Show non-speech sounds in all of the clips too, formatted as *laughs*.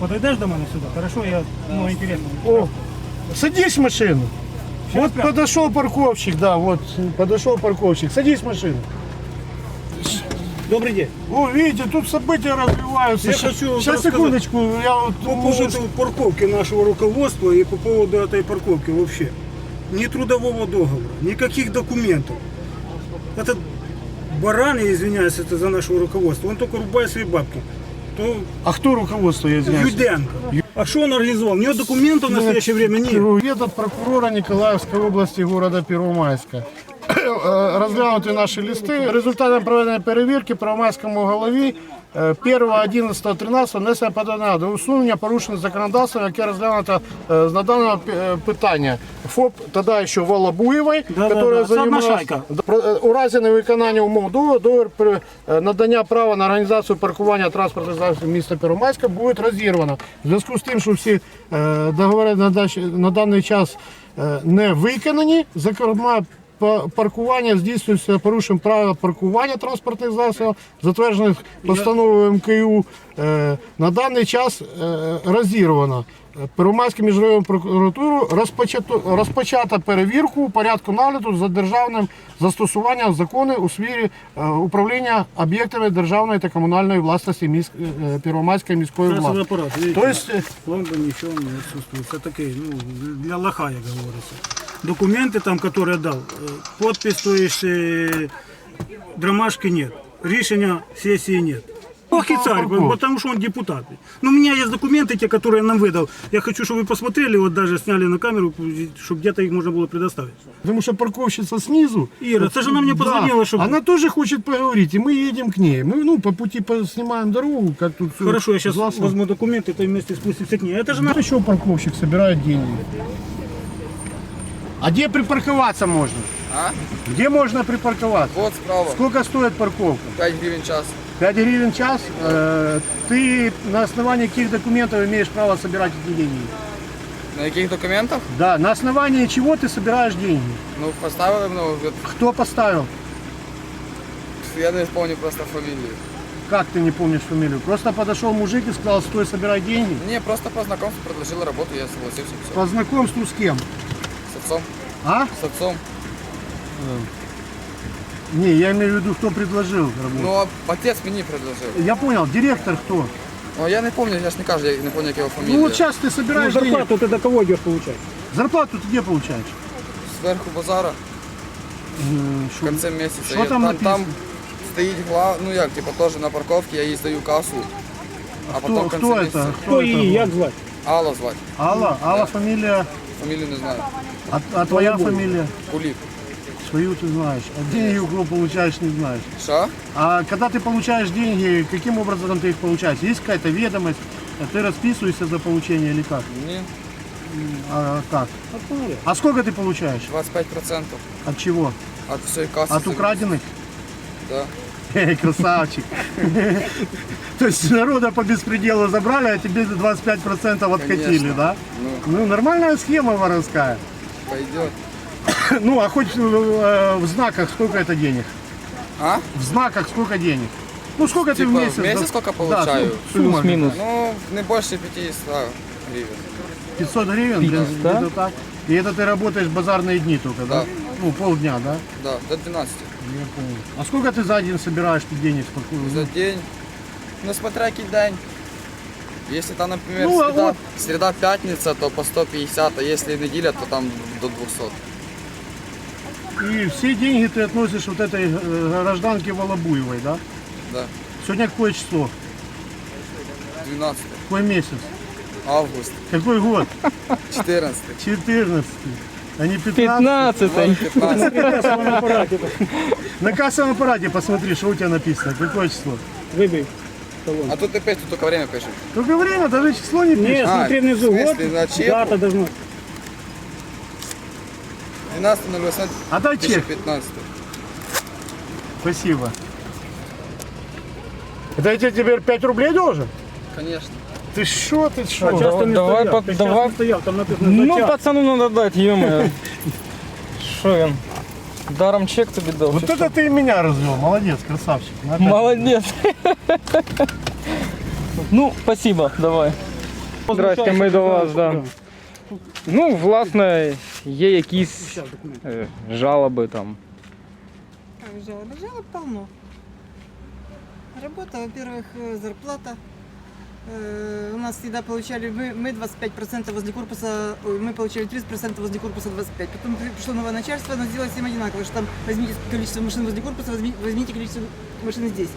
Подойдешь до мене сюда? Хорошо, я, ну, интересно. О, садись в машину. Щас вот прям. подошел парковщик, да, вот подошел парковщик. Садись в машину. Добрый день. О, видите, тут события развиваются. Я Щас- хочу Сейчас, секундочку, я вот... По поводу парковки нашего руководства и по поводу этой парковки вообще. Ни трудового договора, никаких документов. Этот баран, я извиняюсь, это за нашего руководства, он только рубает свои бабки. То А кто руководство, я извиняюсь? Юденко. А что он организовал? У него документов в настоящее время нет. Ведомство прокурора Николаевской области города Первомайська. Е, Розглянути наші листи. Результатом проведення перевірки Первомайському голові е, 1.11.13 внесення подання до усунення порушень законодавства, яке розглянуто е, з наданого е, питання. ФОП тоді ще Волобуєвої, займалась- шайка. Про- е, У разі невиконання умов договору, договір про е, надання права на організацію паркування транспортних засобів міста Первомайська буде розірвано. В зв'язку з тим, що всі е, договори на, даний час е, не виконані, зокрема, паркування здійснюється порушенням правил паркування транспортних засобів, затверджених постановою МКЮ. Е, На даний час е, розірвано. Первомайською міжрайонною прокуратурою розпочато, розпочато перевірку у порядку нагляду за державним застосуванням закону у сфері е, управління об'єктами державної та комунальної власності міськ, е, Первомайської міської влади. аппарат, видите? То есть, е, не отсутствует. Это такие, ну, для лоха, я говорится. Документы там, которые дал, э, подпись, то есть э, драмашки нет, решения сессии нет. Ох и царь, потому что он депутат. Ну, у меня есть документы, те, которые я нам выдал. Я хочу, чтобы вы посмотрели, вот даже сняли на камеру, чтобы где-то их можно было предоставить. Потому что парковщица снизу. Ира, это же она мне позвонила, чтобы... Она тоже хочет поговорить, и мы едем к ней. Мы, ну, по пути снимаем дорогу, как тут Хорошо, я сейчас классно. возьму документы, то вместе спустимся к ней. Это же надо... еще парковщик собирает деньги. А где припарковаться можно? А? Где можно припарковаться? Вот справа. Сколько стоит парковка? 5 гривен час. 5 гривен час. Э, Ты на основании каких документов имеешь право собирать эти деньги? На яких документах? Да, на основании чего ты собираешь деньги? Ну, поставили ну, от, Кто поставил? я не помню просто фамилию. Как ты не помнишь фамилию? Просто подошел мужик и сказал, стой, собирай деньги. Не, просто по знакомству предложил работу, я согласился, все. По знакомству с кем? С отцом. А? С отцом. Не, я имею в виду, кто предложил работу. Ну, а отец мне предложил. Я понял, директор кто? Ну, я не помню, я ж не кажу, я не помню, як його фамілія. Ну вот сейчас ты Ну, собираешь деньги. зарплату ты до кого идешь получать? Зарплату ты где получаешь? Зверху базара, М, в шо? кінці місяця. Що Я- там там, там написано? стоїть глав, ну як, типу, теж на парковці, я їй здаю касу. А потім Кто, в кінці кто это? місяця. Кто Кто это? и як звать? Алла звати. Алла? Алла фамилия? Фамілію не знаю. А, а твоя фамилия? Кулік. Свою ты знаешь. А деньги у кого получаешь, не знаешь. Що? А когда ты получаешь деньги, каким образом ты их получаешь? Есть какая-то ведомость? А Ты расписываешься за получение или как? Ні. А как? Отправили. А сколько ты получаешь? 25% От чего? от всієї каси. От за- украденных? Да. Эй, красавчик. То есть народа по беспределу забрали, а тебе 25% откатили, Конечно. да? Ну, Ну, нормальная схема воровская. пойдет. *coughs* Ну, а хоть э, в знаках сколько это денег? А? В знаках сколько денег? Ну, сколько ты Типа, в в месяц? месяц да- сколько да, получаю? сум- сумма Плюс-минус. Ну, не больше 500 гривен. 500 гривен, блин, 500? где-то так. И это ты работаешь базарные дни только, да? Да. Ну, полдня, да? Да, до 12. Я понял. А сколько ты за день собираешь ты денег? Сколько- За день. Ну, смотря який день. Если там, например, Ну, а среда, вот- среда, пятница, то по 150, а если неделя, то там до 200. И все деньги ты относишь вот этой э, гражданке Волобуевой, да? Да. Сегодня какое число? 12. Какой месяц? Август. Какой год? 14. 14. А не 15. 15 Вот 15. кассовом аппарате. На кассовом аппарате посмотри, что у тебя написано. Какое число? Выбей. А тут опять тут только время пишет. Только время, даже число не пишет. Нет, А, смотри внизу. в смысле, Вот на чеку? дата должна. 12.08. А дай чек. 2015. Спасибо. Это я тебе теперь 5 рублей должен? Конечно. Ты что, ты А что? часто давай, не давай, стоял. под- Ты часто давай. стоял, там написано Ну, «Зачем?» пацану надо дать, ё Що він? Даром чек тобі дав? Вот чи это ты меня развел. Молодец, красавчик. Ну, що? опять. Молодець. Ну, спасибо, давай. Здрасте, ми до вас, да. Ну, власне, є якісь Зараз документи. е, жалоби там. Как жалобы? Жалоб полно. Работа, во-первых, э, зарплата. Э, У нас всегда получали, мы, мы 25% возле корпуса, ой, мы получали 30% возле корпуса 25%. Потом при- пришло новое начальство, оно сделало всем одинаково, что там возьмите количество машин возле корпуса, возьми- возьмите количество машин здесь.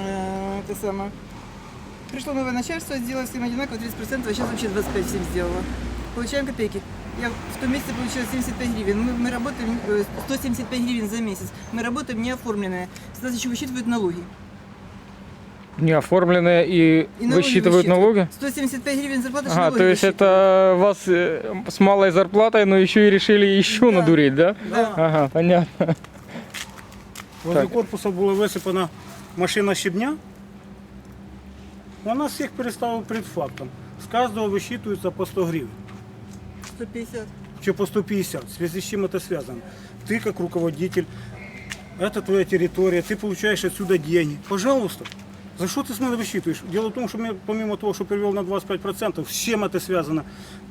Э, Это самое. Пришло новое начальство, сделало всем одинаково 30%, а сейчас вообще 25% всем сделало. Получаем копейки. Я в том месяце получила 75 гривен. Мы, мы работаем, э, 175 гривен за месяц. Мы работаем не оформленные. С нас еще высчитывают налоги. Не оформленные и, И налоги высчитывают налоги? 175 гривен зарплаты, Ага, то есть высчитывают. это вас э, с малой зарплатой, но еще и решили еще Да. надурить, да? Да. Ага, понятно. Возле Так. корпуса була висипана машина щебня. Вона всіх перестала перед фактом. З кожного висчитується по 100 гривень. 150. Чи по 150. В связи с чем это связано? Ты как руководитель, это твоя территория, ты получаешь отсюда деньги. Пожалуйста. За что ты с мене высчитываешь? Дело в том, что мне, помимо того, что перевел на 25%, с чем это связано?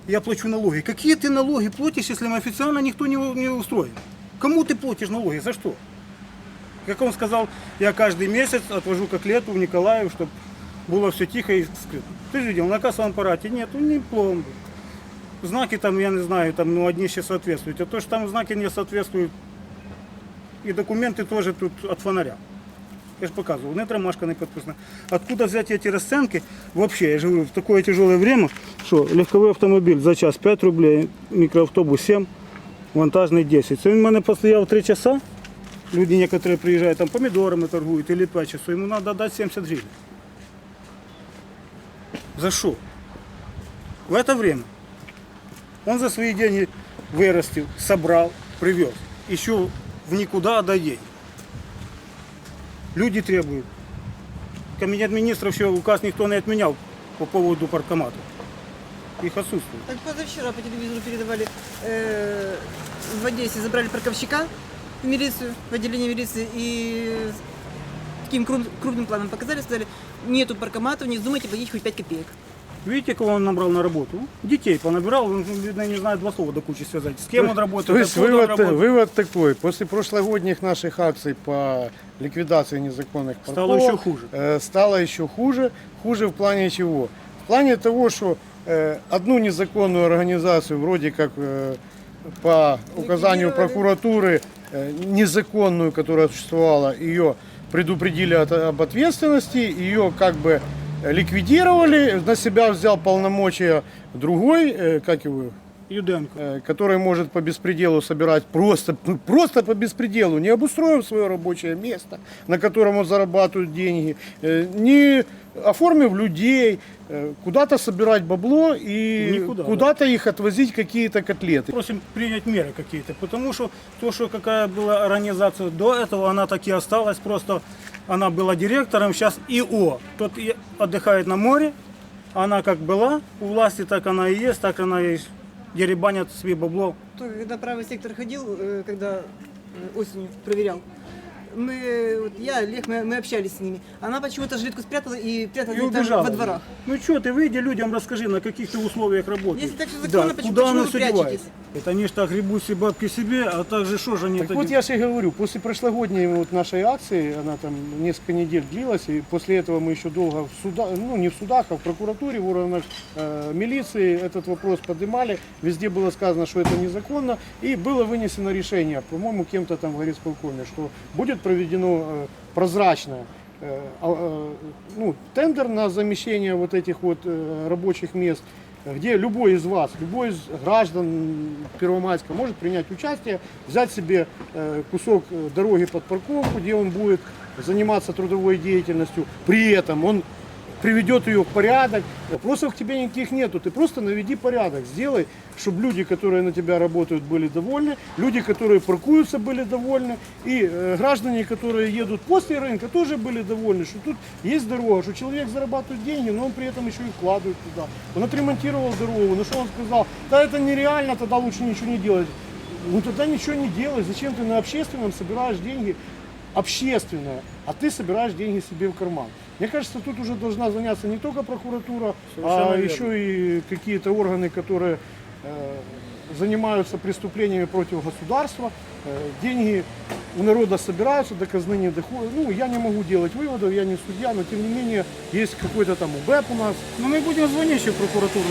Я плачу налоги. Какие ты налоги платишь, если мы официально никто не, не устроен? Кому ты платишь налоги? За что? Как он сказал, я каждый месяц отвожу котлету в Николаев, чтобы было все тихо и скрыто. Ты же видел, на кассовом аппарате нету, не пломбы. Знаки там, я не знаю, там ну, одни ще соответствуют. А то, что там знаки не соответствуют, и документы тоже тут от фонаря. Я же показывал, нет ромашка не подписана. Откуда взять эти расценки? Вообще, я же говорю, в такое тяжелое время, что легковой автомобиль за час 5 рублей, микроавтобус 7, вантажный 10. Це він в мене постояв 3 часа, люди некоторые приезжают, там помидорами торгуют или 2 часа, ему надо дать 70 гривен. За что? В это время он за свои деньги вырастил, собрал, привез. Еще в никуда деньги. Люди требуют. Кабинет министров еще указ никто не отменял по поводу паркоматов. Их отсутствует. Так позавчера по телевизору передавали э, в Одессе, забрали парковщика в милицию, в отделение милиции и таким крупным, планом показали, сказали, нету паркоматов, не вздумайте платить хоть 5 копеек. Видите, кого он набрал на работу? Детей понабирал, он, видно, не знает два слова до кучи связать. С кем он работает, То есть откуда он вывод, работает. вывод такой, после прошлогодних наших акций по ликвидации незаконных парковок, Стало еще хуже. э, стало еще хуже. Хуже в плане чего? В плане того, что э, одну незаконную организацию, вроде как э, по указанию прокуратуры, э, незаконную, которая существовала, ее предупредили от- об ответственности, ее как бы ликвидировали, на себя взял полномочия другой, э, как его, Юденко. э, который может по беспределу собирать просто, ну, просто по беспределу, не обустроив свое рабочее место, на котором он зарабатывает деньги, э, не оформив людей, куда-то собирать бабло и Никуда, куда-то их отвозить какие-то котлеты. Просим принять меры какие-то, потому что то, что какая была организация до этого, она так и осталась, просто она была директором, сейчас ИО. Тот отдыхает на море, она как была у власти, так она и есть, так она и. Деребанят себе бабло. Когда правый сектор ходил, э, когда э, осенью проверял, мы, вот я, Олег, мы, мы общались с ними. Она почему-то жилетку спрятала и прятала И там убежала. во дворах. Ну что, ты выйди людям расскажи, на каких ты условиях работаешь. Если так всё законно, да, почему- куда почему она вы все прячетесь? Это они ж так гребут все бабки себе, а также что же они Так это вот я же и говорю, после прошлогодней вот нашей акции, она там несколько недель длилась, и после этого мы еще долго в судах, ну не в судах, а в прокуратуре, в органах э, милиции этот вопрос поднимали, везде было сказано, что это незаконно, и было вынесено решение, по-моему, кем-то там в горисполкоме, что будет проведено э, прозрачное э, а, э, ну, тендер на замещение вот этих вот рабочих мест, где любой из вас, любой из граждан Первомайска может принять участие, взять себе кусок дороги под парковку, где он будет заниматься трудовой деятельностью. При этом он приведет ее в порядок. Вопросов к тебе никаких нету. Ты просто наведи порядок. Сделай, чтобы люди, которые на тебя работают, были довольны, люди, которые паркуются, были довольны, и э, граждане, которые едут после рынка, тоже были довольны, что тут есть дорога, что человек зарабатывает деньги, но он при этом еще и вкладывает туда. Он отремонтировал дорогу, ну что он сказал? Да это нереально, тогда лучше ничего не делать. Ну тогда ничего не делай. Зачем ты на общественном собираешь деньги? Общественное, а ты собираешь деньги себе в карман. Мне кажется, тут уже должна заняться не только прокуратура, Совершенно а верно. еще и какие-то органы, которые э, занимаются преступлениями против государства. Э, деньги у народа собираются, до казны не доходят. Ну, я не могу делать выводов, я не судья, но тем не менее есть какой-то там УБЭП у нас. Ну мы будем звонить еще в прокуратуру.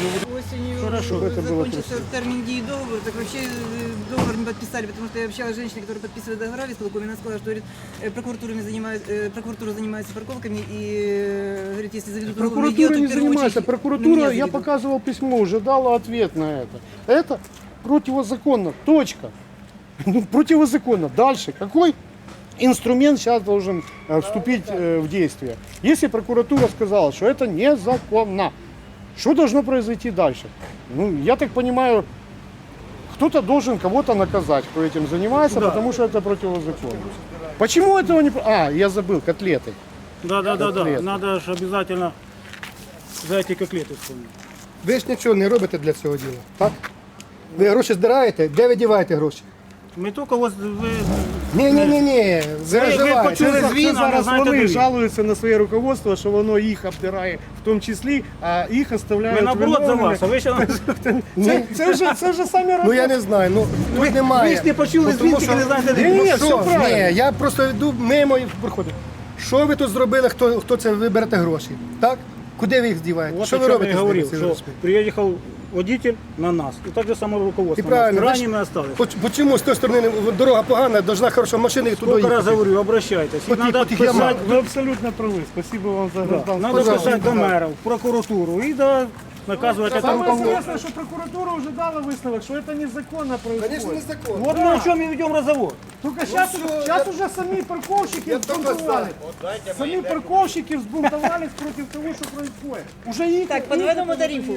Осенью Хорошо, это было закончится термин дии договора, так вообще э, договор не подписали, потому что я общалась с женщиной, которая подписывает договора в исполкоме, она сказала, что говорит, э, прокуратурами занимает, э, прокуратура занимается парковками и э, говорит, если заведут уголовное дело, Прокуратура то не в первую занимается. очередь Прокуратура, меня я заведут. показывал письмо, уже дала ответ на это. Это противозаконно. Точка. Ну, противозаконно. Дальше. Какой инструмент сейчас должен э, вступить э, в действие? Если прокуратура сказала, что это незаконно, что должно произойти дальше? Ну, я так понимаю, кто-то должен кого-то наказать, кто этим занимается, Да. потому что это противозаконно. Почему этого не... про- А, я забыл, котлеты. Да, да, да, да. Котлеты. Надо же обязательно за эти котлеты вспомнить. Ви ж нічого не робите для цього діла, так? Ви гроші збираєте, де ви діваєте гроші? Ми тільки ось ви Ні, ні, ні, ні. ви Переживайте. почули Це, звін, це а не зараз знаєте, вони де він. жалуються на своє руководство, що воно їх обдирає в тому числі, а їх оставляють Ми наоборот за виновними. вас, а ви ще *laughs* Це, це, вже, це вже самі Ну я не знаю, ну тут немає. ви ж не почули Ну, звін, що- не знаєте, де Ні, ні, Ну, все що? правильно. Ні, я просто йду мимо і проходжу. Що ви тут зробили, хто, хто це ви берете гроші? Так? Куди ви їх здіваєте? Вот що о ви чем робите я з ними, говорил, ці что гроші? приехал водитель на нас, и так же само І руководство. правильно, нас. ви ж- Раненые остались. Поч- Почому з тієї сторони не- дорога погана, должна хороша машина і туди Сколько раз їхати? говорю, обращайтесь. И Вот надо и- вот и я писать, мало. Ви абсолютно праві. Спасибо вам за да, гражданство. надо Пожалуйста. писать до мэра, в прокуратуру и да, наказывать это Самое руководство. интересное, что прокуратура уже дала высновок, что это незаконно происходит. Звісно, незаконно. Вот мы о чем и ведем разговор. Только сейчас, сейчас уже сами парковщики Я только взбунтовались. Сами парковщики взбунтовались против того, что происходит. Уже их, Так, по их двойному это тарифу.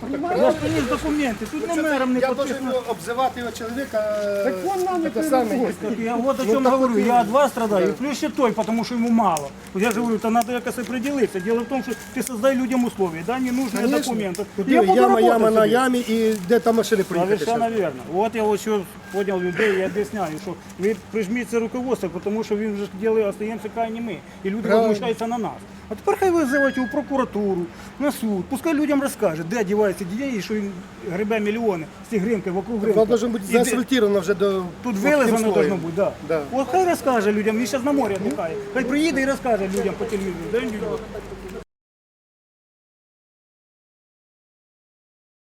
задело, их. У нас есть документы, тут не мэром не Я должен подписано. його обзивати його чоловіка. е, Так он нам не це саме. перевозит. Я вот о чем говорю, я от вас страдаю, плюс ще той, потому что ему мало. Вот я же говорю, то надо якось определиться. Дело в том, что ты создай людям условия, да, не нужны Конечно. документы. Куди Я ви? буду яма, яма работать на себе. ямі і де там машини проїхати. Совершенно верно. Вот я ось що понял людей і об'ясняю, що ви прижміть це руководство, тому що він вже діли, остаємося крайні ми. І люди возмущаються на нас. А тепер хай визивають у прокуратуру, на суд. Пускай людям розкаже, де діваються дітей, і що він гребе мільйони з цих гринків, вокруг ринка. Воно должно бути І вже до Тут вилизано тим слоєм. должно да. Да. От хай розкаже людям, він зараз на морі віддихає. Хай приїде і розкаже людям по телевізору.